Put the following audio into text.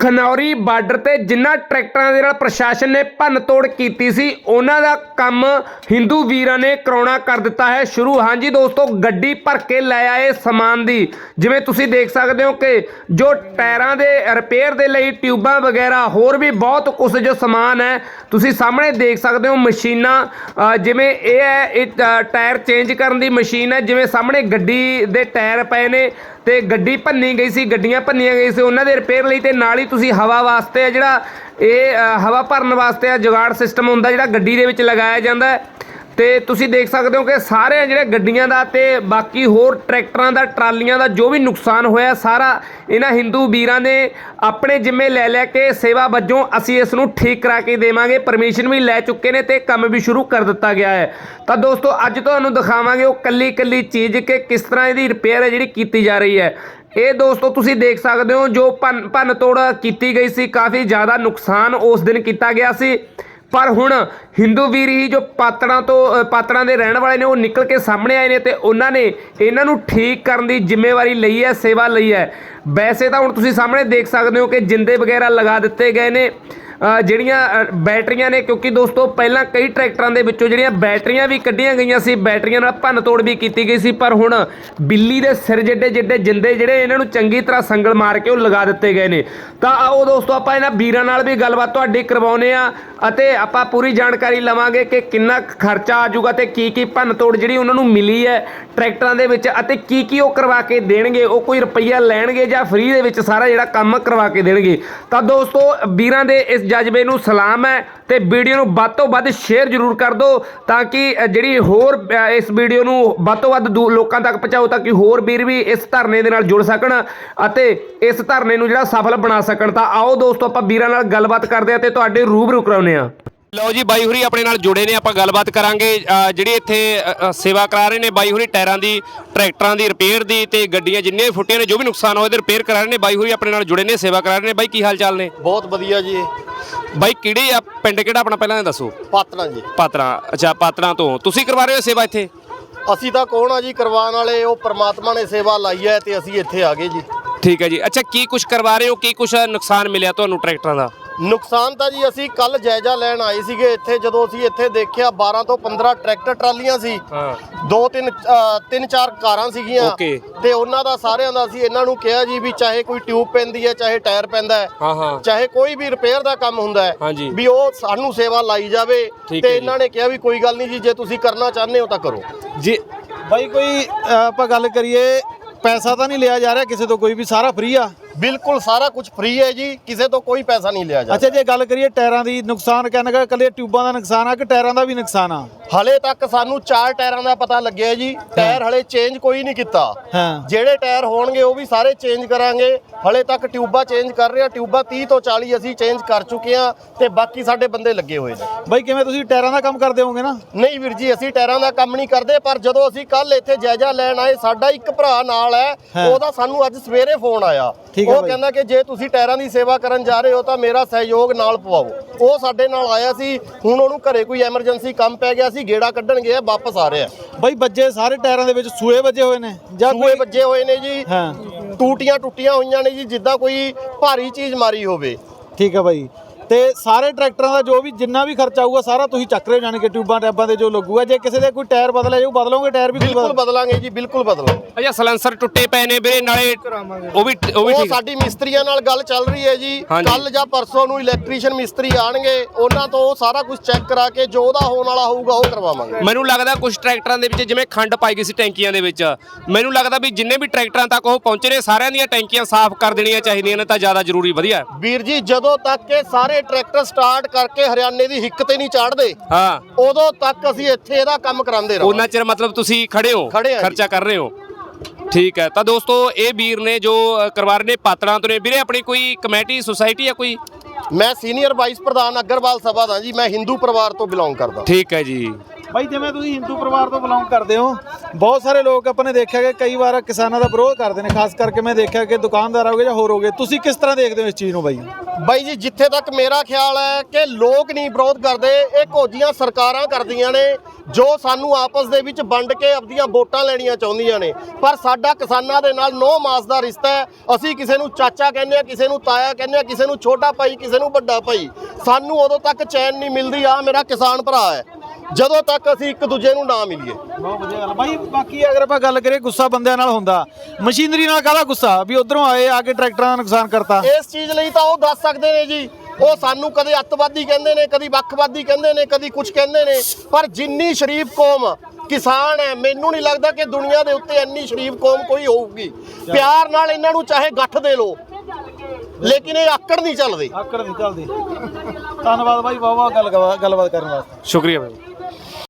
Khanauri border ਤੇ ਜਿਨ੍ਹਾਂ ਟਰੈਕਟਰਾਂ ਦੇ ਨਾਲ ਪ੍ਰਸ਼ਾਸਨ ਨੇ ਭੰਨ ਤੋੜ ਕੀਤੀ ਸੀ, ਉਹਨਾਂ ਦਾ ਕੰਮ ਹਿੰਦੂ ਵੀਰਾਂ ਨੇ ਕਰਾਉਣਾ ਕਰ ਦਿੱਤਾ ਹੈ। ਸ਼ੁਰੂ, ਹਾਂਜੀ ਦੋਸਤੋ, ਗੱਡੀ ਭਰ ਕੇ ਲੈ ਆਏ ਸਮਾਨ ਦੀ। ਜਿਵੇਂ ਤੁਸੀਂ ਦੇਖ ਸਕਦੇ ਹੋ ਕਿ ਜੋ ਟਾਇਰਾਂ ਦੇ ਰਿਪੇਅਰ ਦੇ ਲਈ ਟਿਊਬਾਂ ਵਗੈਰਾ, ਹੋਰ ਵੀ ਬਹੁਤ ਕੁਝ ਜੋ ਸਮਾਨ ਹੈ, ਤੁਸੀਂ ਸਾਹਮਣੇ ਦੇਖ ਸਕਦੇ ਹੋ ਮਸ਼ੀਨਾਂ ਜਿਵੇਂ ਇਹ ਹੈ, ਇਹ ਟਾਇਰ ਚੇਂਜ ਕਰਨ ਦੀ ਮਸ਼ੀਨ ਹੈ, ਜਿਵੇਂ ਸਾਹਮਣੇ ਗੱਡੀ ਦੇ ਟਾਇਰ ਪਏ ਨੇ। ਤੇ ਗੱਡੀ ਭੰਨੀ ਗਈ ਸੀ, ਗੱਡੀਆਂ ਭੰਨੀਆਂ ਗਈ ਸੀ, ਉਹਨਾਂ ਦੇ ਰਿਪੇਅਰ ਲਈ ਤੇ ਨਾਲ ਹੀ ਤੁਸੀਂ ਹਵਾ ਵਾਸਤੇ ਜਿਹੜਾ ਇਹ ਹਵਾ ਭਰਨ ਵਾਸਤੇ ਆ ਜੁਗਾੜ ਸਿਸਟਮ ਹੁੰਦਾ ਜਿਹੜਾ ਗੱਡੀ ਦੇ ਵਿੱਚ ਲਗਾਇਆ ਜਾਂਦਾ ਤੇ ਤੁਸੀਂ ਦੇਖ ਸਕਦੇ ਹੋ ਕਿ ਸਾਰੇ ਜਿਹੜੇ ਗੱਡੀਆਂ ਦਾ ਤੇ ਬਾਕੀ ਹੋਰ ਟਰੈਕਟਰਾਂ ਦਾ, ਟਰਾਲੀਆਂ ਦਾ ਜੋ ਵੀ ਨੁਕਸਾਨ ਹੋਇਆ, ਸਾਰਾ ਇਹਨਾਂ ਹਿੰਦੂ ਵੀਰਾਂ ਨੇ ਆਪਣੇ ਜਿੰਮੇ ਲੈ ਲੈ ਕੇ ਸੇਵਾ ਵਜੋਂ ਅਸੀਂ ਇਸ ਨੂੰ ਠੀਕ ਕਰਾ ਕੇ ਦੇਵਾਂਗੇ। ਪਰਮਿਸ਼ਨ ਵੀ ਲੈ ਚੁੱਕੇ ਨੇ ਤੇ ਕੰਮ ਵੀ ਸ਼ੁਰੂ ਕਰ ਦਿੱਤਾ ਗਿਆ ਹੈ। ਤਾਂ ਦੋਸਤੋ, ਅੱਜ ਤੁਹਾਨੂੰ ਦਿਖਾਵਾਂਗੇ ਉਹ ਕੱਲੀ ਕੱਲੀ ਚੀਜ਼ ਕਿ ਕਿਸ ਤਰ੍ਹਾਂ ਇਹਦੀ ਰਿਪੇਅਰ ਹੈ ਜਿਹੜੀ ਕੀਤੀ ਜਾ ਰਹੀ ਹੈ। ਇਹ ਦੋਸਤੋ, ਤੁਸੀਂ ਦੇਖ ਸਕਦੇ ਹੋ ਜੋ ਭੰਨ ਭੰਨ ਤੋੜ ਕੀਤੀ ਗਈ ਸੀ, ਕਾਫੀ ਜ਼ਿਆਦਾ ਨੁਕਸਾਨ ਉਸ ਦਿਨ ਕੀਤਾ ਗਿਆ ਸੀ। ਪਰ ਹੁਣ ਹਿੰਦੂ ਵੀਰ ਹੀ ਜੋ ਪਾਤੜਾਂ ਤੋਂ ਪਾਤੜਾਂ ਦੇ ਰਹਿਣ ਵਾਲੇ ਨੇ, ਉਹ ਨਿਕਲ ਕੇ ਸਾਹਮਣੇ ਆਏ ਨੇ ਤੇ ਉਹਨਾਂ ਨੇ ਇਹਨਾਂ ਨੂੰ ਠੀਕ ਕਰਨ ਦੀ ਜ਼ਿੰਮੇਵਾਰੀ ਲਈ ਹੈ, ਸੇਵਾ ਲਈ ਹੈ। ਵੈਸੇ ਤਾਂ ਹੁਣ ਤੁਸੀਂ ਸਾਹਮਣੇ ਦੇਖ ਸਕਦੇ ਹੋ ਕਿ ਜਿੰਦੇ ਵਗੈਰਾ ਲਗਾ ਦਿੱਤੇ ਗਏ ਨੇ। ਜਿਹੜੀਆਂ ਬੈਟਰੀਆਂ ਨੇ, ਕਿਉਂਕਿ ਦੋਸਤੋ ਪਹਿਲਾਂ ਕਈ ਟਰੈਕਟਰਾਂ ਦੇ ਵਿੱਚੋਂ ਜਿਹੜੀਆਂ ਬੈਟਰੀਆਂ ਵੀ ਕੱਢੀਆਂ ਗਈਆਂ ਸੀ, ਬੈਟਰੀਆਂ ਨਾਲ ਭੰਨ ਤੋੜ ਵੀ ਕੀਤੀ ਗਈ ਸੀ, ਪਰ ਹੁਣ ਬਿੱਲੀ ਦੇ ਸਿਰ ਜਿੱਡੇ ਜਿੱਡੇ ਜਿੰਦੇ ਜਿਹੜੇ ਇਹਨਾਂ ਨੂੰ ਚੰਗੀ ਤਰ੍ਹਾਂ ਸੰਗਲ ਮਾਰ ਕੇ ਉਹ ਲਗਾ ਦਿੱਤੇ ਗਏ ਨੇ। ਤਾਂ ਆਓ ਦੋਸਤੋ ਆਪਾਂ ਇਹਨਾਂ ਵੀਰਾਂ ਨਾਲ ਵੀ ਗੱਲਬਾਤ ਤੁਹਾਡੀ ਕਰਵਾਉਨੇ ਆ ਅਤੇ ਆਪਾਂ ਪੂਰੀ ਜਾਣਕਾਰੀ ਲਵਾਂਗੇ ਕਿ ਕਿੰਨਾ ਖਰਚਾ ਆ ਜਾਊਗਾ ਤੇ ਕੀ ਕੀ ਭੰਨ ਤੋੜ ਜਿਹੜੀ ਉਹਨਾਂ ਨੂੰ ਮਿਲੀ ਹੈ ਟਰੈਕਟਰਾਂ ਦੇ ਵਿੱਚ ਅਤੇ ਕੀ ਕੀ ਉਹ ਕਰਵਾ ਕੇ ਦੇਣਗੇ, ਉਹ ਕੋਈ ਰੁਪਈਆ ਲੈਣਗੇ ਜਾਂ ਫ੍ਰੀ ਦੇ ਵਿੱਚ ਸਾਰਾ ਜਿਹੜਾ ਕੰਮ ਕਰਵਾ ਕੇ ਦੇਣਗੇ। ਤਾਂ ਦੋਸਤੋ ਵੀਰਾਂ ਦੇ ਇਸ ਜਜ਼ਬੇ ਨੂੰ ਸਲਾਮ ਹੈ ਤੇ ਵੀਡੀਓ ਨੂੰ ਵੱਧ ਤੋਂ ਵੱਧ ਸ਼ੇਅਰ ਜ਼ਰੂਰ ਕਰ ਦਿਓ ਤਾਂ ਕਿ ਜਿਹੜੀ ਹੋਰ ਇਸ ਵੀਡੀਓ ਨੂੰ ਵੱਧ ਤੋਂ ਵੱਧ ਦੂ- ਲੋਕਾਂ ਤੱਕ ਪਹੁੰਚਾਓ ਤਾਂ ਕਿ ਹੋਰ ਵੀਰ ਵੀ ਇਸ ਧਰਨੇ ਦੇ ਨਾਲ ਜੁੜ ਸਕਣ ਅਤੇ ਇਸ ਧਰਨੇ ਨੂੰ ਜਿਹੜਾ ਸਫਲ ਬਣਾ ਸਕਣ। ਤਾਂ ਆਓ ਦੋਸਤੋ, ਆਪਾਂ ਵੀਰਾਂ ਨਾਲ ਗੱਲਬਾਤ ਕਰਦੇ ਹਾਂ ਤੇ ਤੁਹਾਡੇ ਰੂਬਰੂ ਕਰਾਉਂਦੇ ਹਾਂ। ਲਓ ਜੀ ਬਾਈ ਹੁਰੀ ਆਪਣੇ ਨਾਲ ਜੁੜੇ ਨੇ ਆਪਾਂ ਗੱਲਬਾਤ ਕਰਾਂਗੇ। ਜਿਹੜੀ ਇੱਥੇ ਸੇਵਾ ਕਰਾ ਰਹੇ ਨੇ ਬਾਈ ਹੁਰੀ ਟਾਇਰਾਂ ਦੀ ਟਰੈਕਟਰਾਂ ਦੀ ਰਿਪੇਅਰ ਦੀ ਤੇ ਗੱਡੀਆਂ ਜਿੰਨੇ ਫੁੱਟੀਆਂ ਨੇ ਜੋ ਵੀ ਨੁਕਸਾਨ ਹੋਏ ਤੇ ਰਿਪੇਅਰ ਕਰਾ ਰਹੇ ਨੇ ਬਾਈ ਹੁਰੀ ਆਪਣੇ ਨਾਲ ਜੁੜੇ ਨੇ ਸੇਵਾ ਕਰਾ ਰਹੇ ਨੇ। ਬਾਈ ਕੀ ਹਾਲ ਚਾਲ ਨੇ? ਬਹੁਤ ਵਧੀਆ ਜੀ। ਬਾਈ ਕਿਹੜੇ ਆ ਪਿੰਡ ਕਿਹੜਾ ਆਪਣਾ ਪਹਿਲਾਂ ਇਹ ਦੱਸੋ? ਪਾਤਣਾ ਜੀ। ਪਾਤਰਾਂ ਅੱਛਾ ਪਾਤਰਾਂ ਤੋਂ। ਤੁਸੀਂ ਕਰਵਾ ਰਹੇ ਹੋ ਸੇਵਾ ਇੱਥੇ? ਅਸੀਂ ਤਾਂ ਕੌਣ ਆ ਜੀ ਕਰਵਾਉਣ ਵਾਲੇ ਉਹ ਪ੍ਰਮਾਤਮਾ ਨੇ ਸੇਵਾ ਲਾਈ ਹੈ ਤੇ ਅਸੀਂ ਇੱਥੇ ਆ ਗਏ ਜੀ। ਠੀਕ ਹੈ ਜੀ। ਅੱਛਾ ਕੀ ਕੁਝ ਕਰਵਾ ਰਹੇ ਹੋ ਕੀ ਕੁਝ ਨੁਕਸਾਨ ਮਿਲਿਆ ਤੁਹਾਨੂੰ ਟਰੈਕਟਰਾਂ ਦਾ? ਨੁਕਸਾਨ ਤਾਂ ਜੀ ਅਸੀਂ ਕੱਲ ਜਾਇਜ਼ਾ ਲੈਣ ਆਏ ਸੀਗੇ ਇੱਥੇ ਜਦੋਂ ਅਸੀਂ ਇੱਥੇ ਦੇਖਿਆ 12 ਤੋਂ 15 ਟਰੈਕਟਰ ਟਰਾਲੀਆਂ ਸੀ। ਹਾਂ। ਦੋ ਤਿੰਨ ਅ, ਤਿੰਨ ਚਾਰ ਕਾਰਾਂ ਸੀਗੀਆਂ। Okay. ਤੇ ਉਹਨਾਂ ਦਾ ਸਾਰਿਆਂ ਦਾ ਅਸੀਂ ਇਹਨਾਂ ਨੂੰ ਕਿਹਾ ਜੀ ਵੀ ਚਾਹੇ ਕੋਈ ਟਿਊਬ ਪੈਂਦੀ ਹੈ ਚਾਹੇ ਟਾਇਰ ਪੈਂਦਾ ਹੈ ਹਾਂ ਹਾਂ। ਚਾਹੇ ਕੋਈ ਵੀ ਰਿਪੇਅਰ ਦਾ ਕੰਮ ਹੁੰਦਾ ਹੈ ਹਾਂਜੀ। ਵੀ ਉਹ ਸਾਨੂੰ ਸੇਵਾ ਲਾਈ ਜਾਵੇ ਠੀਕ ਤੇ ਜੀ। ਇਹਨਾਂ ਨੇ ਕਿਹਾ ਵੀ ਕੋਈ ਗੱਲ ਨਹੀਂ ਜੀ ਜੇ ਤੁਸੀਂ ਕਰਨਾ ਚਾਹੁੰਦੇ ਹੋ ਤਾਂ ਕਰੋ। ਜੀ। ਬਾਈ ਕੋਈ ਅ, ਆਪਾਂ ਗੱਲ ਕਰੀਏ ਪੈਸਾ ਤਾਂ ਨਹੀਂ ਲਿਆ ਜਾ ਰਿਹਾ ਕਿਸੇ ਤੋਂ ਕੋਈ ਵੀ ਸਾਰਾ ਫ੍ਰੀ ਆ। ਬਿਲਕੁਲ ਸਾਰਾ ਕੁਝ ਫ੍ਰੀ ਹੈ ਜੀ, ਕਿਸੇ ਤੋਂ ਕੋਈ ਪੈਸਾ ਨਹੀਂ ਲਿਆ ਜਾਂਦਾ ਅੱਛਾ, ਜੇ ਗੱਲ ਕਰੀਏ ਟਾਇਰਾਂ ਦੀ, ਨੁਕਸਾਨ ਕਹਿੰਨਗਾ ਕੱਲੇ ਟਿਊਬਾਂ ਦਾ ਨੁਕਸਾਨ ਆ ਕਿ ਟਾਇਰਾਂ ਦਾ ਵੀ ਨੁਕਸਾਨ ਆ? ਹਲੇ ਤੱਕ ਸਾਨੂੰ ਚਾਰ ਟਾਇਰਾਂ ਦਾ ਪਤਾ ਲੱਗਿਆ ਜੀ। ਟਾਇਰ ਹਲੇ ਚੇਂਜ ਕੋਈ ਨਹੀਂ ਕੀਤਾ। ਹਾਂ। ਜਿਹੜੇ ਟਾਇਰ ਹੋਣਗੇ ਉਹ ਵੀ ਸਾਰੇ ਚੇਂਜ ਕਰਾਂਗੇ। ਹਲੇ ਤੱਕ ਟਿਊਬਾਂ ਚੇਂਜ ਕਰ ਰਹੇ ਆ। ਟਿਊਬਾਂ 30 ਤੋਂ 40 ਅਸੀਂ ਚੇਂਜ ਕਰ ਚੁੱਕੇ ਆ ਤੇ ਬਾਕੀ ਸਾਡੇ ਬੰਦੇ ਲੱਗੇ ਹੋਏ ਨੇ। ਬਾਈ ਕਿਵੇਂ ਤੁਸੀਂ ਟਾਇਰਾਂ ਦਾ ਕੰਮ ਕਰਦੇ ਹੋਵੋਗੇ ਨਾ? ਨਹੀਂ ਵੀਰ ਜੀ ਅਸੀਂ ਟਾਇਰਾਂ ਦਾ ਕੰਮ ਨਹੀਂ ਕਰਦੇ ਪਰ ਜਦੋਂ ਅਸੀਂ ਕੱਲ ਇੱਥੇ ਜਾਇਜ਼ਾ ਲੈਣ ਆਏ ਸਾਡਾ ਇੱਕ ਭਰਾ ਨਾਲ ਹੈ ਹਾਂ। ਉਹਦਾ ਸਾਨੂੰ ਅੱਜ ਸਵੇਰੇ ਫੋਨ ਆਇਆ। ਠੀਕ ਹੈ ਉਹ ਬਾਈ। ਕਹਿੰਦਾ ਕਿ ਜੇ ਤੁਸੀਂ ਟਾਇਰਾਂ ਦੀ ਸੇਵਾ ਕਰਨ ਜਾ ਰਹੇ ਹੋ ਤਾਂ ਮੇਰਾ ਸਹਿਯੋਗ ਨਾਲ ਪਵਾਓ। ਉਹ ਸਾਡੇ ਨਾਲ ਆਇਆ ਸੀ ਹੁਣ ਉਹਨੂੰ ਘਰੇ ਕੋਈ ਐਮਰਜੈਂਸੀ ਕੰਮ ਪੈ ਗਿਆ ਸੀ ਗੇੜਾ ਕੱਢਣ ਗਿਆ ਵਾਪਸ ਆ ਰਿਹਾ। ਬਾਈ ਵੱਜੇ ਸਾਰੇ ਟਾਇਰਾਂ ਦੇ ਵਿੱਚ ਸੂਏ ਵੱਜੇ ਹੋਏ ਨੇ ਜਾਂ ਸੂਏ ਕੋਈ ਵੱਜੇ ਹੋਏ ਨੇ ਜੀ। ਹਾਂ। ਟੂਟੀਆਂ ਟੁੱਟੀਆਂ ਹੋਈਆਂ ਨੇ ਜੀ ਜਿੱਦਾਂ ਕੋਈ ਭਾਰੀ ਚੀਜ਼ ਮਾਰੀ ਹੋਵੇ। ਠੀਕ ਹੈ ਬਾਈ। ਤੇ ਸਾਰੇ ਟਰੈਕਟਰਾਂ ਦਾ ਜੋ ਵੀ ਜਿੰਨਾ ਵੀ ਖਰਚਾ ਆਊਗਾ ਸਾਰਾ ਤੁਸੀਂ ਚੱਕ ਰਹੇ ਹੋ ਜਾਣੀ ਕਿ ਟਿਊਬਾਂ ਟੈਬਾਂ ਦੇ ਜੋ ਲੱਗੂਗਾ। ਜੇ ਕਿਸੇ ਦੇ ਕੋਈ ਟਾਇਰ ਬਦਲਿਆ ਜਾਊ ਬਦਲੋਗੇ ਟਾਇਰ ਵੀ ਕੋਈ ਬਿਲਕੁਲ ਬਦਲ ਬਦਲਾਂਗੇ ਜੀ ਬਿਲਕੁਲ ਬਦਲਾਂਗੇ। ਅੱਛਾ ਸਲੈਂਸਰ ਟੁੱਟੇ ਪਏ ਨੇ ਵੀਰੇ ਨਾਲੇ ਉਹ ਵੀ ਉਹ ਵੀ ਉਹ ਠੀਕ ਸਾਡੀ ਮਿਸਤਰੀਆਂ ਨਾਲ ਗੱਲ ਚੱਲ ਰਹੀ ਹੈ ਜੀ। ਹਾਂਜੀ। ਕੱਲ ਜਾਂ ਪਰਸੋਂ ਨੂੰ ਇਲੈਕਟ੍ਰੀਸ਼ੀਅਨ ਮਿਸਤਰੀ ਆਣਗੇ ਉਹਨਾਂ ਤੋਂ ਉਹ ਸਾਰਾ ਕੁਝ ਚੈੱਕ ਕਰਾ ਕੇ ਜੋ ਉਹਦਾ ਹੋਣ ਵਾਲਾ ਹੋਊਗਾ ਉਹ ਕਰਵਾਵਾਂਗੇ। ਮੈਨੂੰ ਲੱਗਦਾ ਕੁਝ ਟਰੈਕਟਰਾਂ ਦੇ ਵਿੱਚ ਜਿਵੇਂ ਖੰਡ ਪਾਈ ਗਈ ਸੀ ਟੈਂਕੀਆਂ ਦੇ ਵਿੱਚ। ਮੈਨੂੰ ਲੱਗਦਾ ਵੀ ਜਿੰਨੇ ਵੀ ਟਰੈਕਟਰਾਂ ਤੱਕ ਉਹ ਪਹੁੰਚੇ ਨੇ ਸਾਰਿਆਂ ਦੀਆਂ ਟੈਂਕੀਆਂ ਸਾਫ਼ ਕਰ ਦੇਣੀਆਂ ਚਾਹੀਦੀਆਂ ਨੇ ਤਾਂ ਜ਼ਿਆਦਾ ਜ਼ਰੂਰੀ ਵਧੀਆ। ਵੀਰ ਜੀ ਜਦੋਂ ਤੱਕ ਇਹ ਸਾਰੇ ਟਰੈਕਟਰ ਸਟਾਰਟ ਕਰਕੇ ਹਰਿਆਣੇ ਦੀ ਹਿੱਕ ਤੇ ਨਹੀਂ ਚਾੜਦੇ ਹਾਂ। ਉਦੋਂ ਤੱਕ ਅਸੀਂ ਇੱਥੇ ਇਹਦਾ ਕੰਮ ਕਰਾਉਂਦੇ ਰਹਾਂਗੇ। ਉਹਨਾਂ ਚਿਰ ਮਤਲਬ ਤੁਸੀਂ ਖੜੇ ਹੋ ਖੜੇ ਹਾਂ ਜੀ। ਖਰਚਾ ਕਰ ਰਹੇ ਹੋ। ਠੀਕ ਹੈ ਤਾਂ ਦੋਸਤੋ ਇਹ ਵੀਰ ਨੇ ਜੋ ਅ, ਕਰਵਾ ਰਹੇ ਨੇ ਪਾਤੜਾਂ ਤੋਂ ਨੇ। ਵੀਰੇ ਆਪਣੀ ਕੋਈ ਕਮੇਟੀ ਸੁਸਾਇਟੀ ਆ ਕੋਈ? ਮੈਂ ਸੀਨੀਅਰ ਵਾਈਸ ਪ੍ਰਧਾਨ ਅਗਰਵਾਲ ਸਭਾ ਦਾ ਜੀ ਮੈਂ ਹਿੰਦੂ ਪਰਿਵਾਰ ਤੋਂ ਬਿਲੋਂਗ ਕਰਦਾ। ਠੀਕ ਹੈ ਜੀ। ਬਾਈ, ਜਿਵੇਂ ਤੁਸੀਂ ਹਿੰਦੂ ਪਰਿਵਾਰ ਤੋਂ ਬਿਲੋਂਗ ਕਰਦੇ ਹੋ, ਬਹੁਤ ਸਾਰੇ ਲੋਕ ਆਪਾਂ ਨੇ ਦੇਖਿਆ ਕਿ ਕਈ ਵਾਰ ਕਿਸਾਨਾਂ ਦਾ ਵਿਰੋਧ ਕਰਦੇ ਨੇ, ਖਾਸ ਕਰਕੇ ਮੈਂ ਦੇਖਿਆ ਕਿ ਦੁਕਾਨਦਾਰ ਹੋਗੇ ਜਾਂ ਹੋਰ ਹੋਗੇ, ਤੁਸੀਂ ਕਿਸ ਤਰ੍ਹਾਂ ਦੇਖਦੇ ਹੋ ਇਸ ਚੀਜ਼ ਨੂੰ ਬਾਈ? ਬਾਈ ਜੀ, ਜਿੱਥੇ ਤੱਕ ਮੇਰਾ ਖਿਆਲ ਹੈ ਕਿ ਲੋਕ ਨਹੀਂ ਵਿਰੋਧ ਕਰਦੇ, ਇਹ ਕੋਝੀਆਂ ਸਰਕਾਰਾਂ ਕਰਦੀਆਂ ਨੇ, ਜੋ ਸਾਨੂੰ ਆਪਸ ਦੇ ਵਿੱਚ ਵੰਡ ਕੇ ਆਪਦੀਆਂ ਵੋਟਾਂ ਲੈਣੀਆਂ ਚਾਹੁੰਦੀਆਂ ਨੇ। ਪਰ ਸਾਡਾ ਕਿਸਾਨਾਂ ਦੇ ਨਾਲ ਨੋ ਮਾਸ ਦਾ ਰਿਸ਼ਤਾ ਹੈ, ਅਸੀਂ ਕਿਸੇ ਨੂੰ ਚਾਚਾ ਕਹਿੰਦੇ ਆ ਕਿਸੇ ਨੂੰ ਤਾਇਆ ਕਹਿੰਦੇ ਆ ਕਿਸੇ ਨੂੰ ਛੋਟਾ ਭਾਈ, ਕਿਸੇ ਨੂੰ ਵੱਡਾ ਭਾਈ। ਸਾਨੂੰ ਉਦੋਂ ਤੱਕ ਚੈਨ ਨਹੀਂ ਮਿਲਦੀ ਆ ਮੇਰਾ ਕਿਸਾਨ ਭਰਾ ਹੈ। ਜਦੋਂ ਤੱਕ ਅਸੀਂ ਇੱਕ ਦੂਜੇ ਨੂੰ ਨਾ ਮਿਲੀਏ। ਬਹੁਤ ਵਧੀਆ ਗੱਲ ਬਾਈ ਬਾਕੀ ਅਗਰ ਆਪਾਂ ਗੱਲ ਕਰੀਏ ਗੁੱਸਾ ਬੰਦਿਆਂ ਨਾਲ ਹੁੰਦਾ ਮਸ਼ੀਨਰੀ ਨਾਲ ਕਾਹਦਾ ਗੁੱਸਾ? ਵੀ ਉਧਰੋਂ ਆਏ ਆ ਕੇ ਟਰੈਕਟਰਾਂ ਦਾ ਨੁਕਸਾਨ ਕਰਤਾ। ਇਸ ਚੀਜ਼ ਲਈ ਤਾਂ ਉਹ ਦੱਸ ਸਕਦੇ ਨੇ ਜੀ। ਉਹ ਸਾਨੂੰ ਕਦੇ ਅੱਤਵਾਦੀ ਕਹਿੰਦੇ ਨੇ ਕਦੀ ਵੱਖਵਾਦੀ ਕਹਿੰਦੇ ਨੇ ਕਦੀ ਕੁਝ ਕਹਿੰਦੇ ਨੇ। ਪਰ ਜਿੰਨੀ ਸ਼ਰੀਫ ਕੌਮ ਕਿਸਾਨ ਹੈ ਮੈਨੂੰ ਨਹੀਂ ਲੱਗਦਾ ਕਿ ਦੁਨੀਆ ਦੇ ਉੱਤੇ ਇੰਨੀ ਸ਼ਰੀਫ ਕੌਮ ਕੋਈ ਹੋਊਗੀ। ਪਿਆਰ ਨਾਲ ਇਹਨਾਂ ਨੂੰ ਚਾਹੇ ਗੱਠ ਦੇ ਲੋ ਲੇਕਿਨ ਇਹ ਆਕੜ ਨਹੀਂ ਚੱਲਦੇ। ਆਕੜ ਨਹੀਂ ਚੱਲਦੀ। ਧੰਨਵਾਦ ਬਾਈ ਵਾਹ ਵਾਹ ਗੱਲ ਗੱਲਬਾਤ ਕਰਨ ਵਾਸਤੇ। ਸ਼ੁਕਰੀਆ ਬਾਈ।